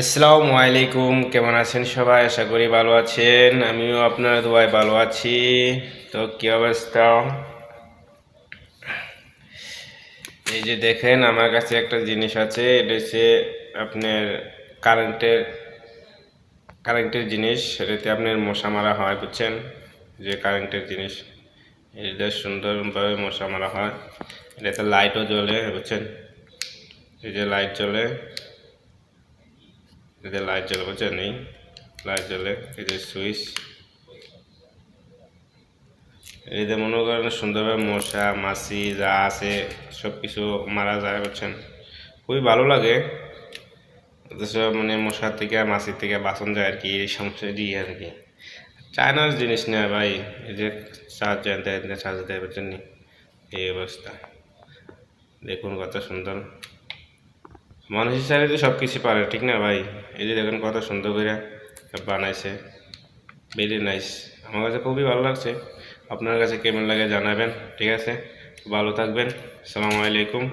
আসসালামু আলাইকুম, কেমন আছেন সবাই? আশা করি ভালো আছেন। আমিও আপনার দোয়ায় ভালো আছি। তো কি অবস্থা? এই যে দেখেন, আমার কাছে একটা জিনিস আছে, এটা হচ্ছে আপনার কারেন্টের কারেন্টের জিনিস। এটাতে আপনার মশা মারা হয়, বুঝছেন? যে কারেন্টের জিনিস। এটা সুন্দরভাবে মশা মারা হয়। এটাতে লাইটও জ্বলে, বুঝছেন? এই যে লাইট জ্বলে। এতে লাইট জ্বলে বুঝছেন নেই লাইট জ্বলে এই সুইচ এতে মনে করেন সুন্দরভাবে মশা, মাছি, যা আছে সব কিছু মারা যায়, বুঝছেন? খুবই ভালো লাগে। অথচ মানে মশার থেকে, মাছির থেকে বাঁচন যায় আর কি, এই সমস্যা দিয়ে আর কি। চায়নার জিনিস না ভাই, এই যে চার্জ দেয় চার্জ দেয়, বুঝছেন এই অবস্থা। দেখুন কত সুন্দর। মানুষ হিসাবে তো সব কিছু পারে, ঠিক না ভাই? এই যে দেখেন কত সুন্দর করে বানাইছে। ভেরি নাইস আমার কাছে খুবই ভালো লাগছে। আপনার কাছে কেমন লাগে জানাবেন, ঠিক আছে? ভালো থাকবেন। সালামু আলাইকুম।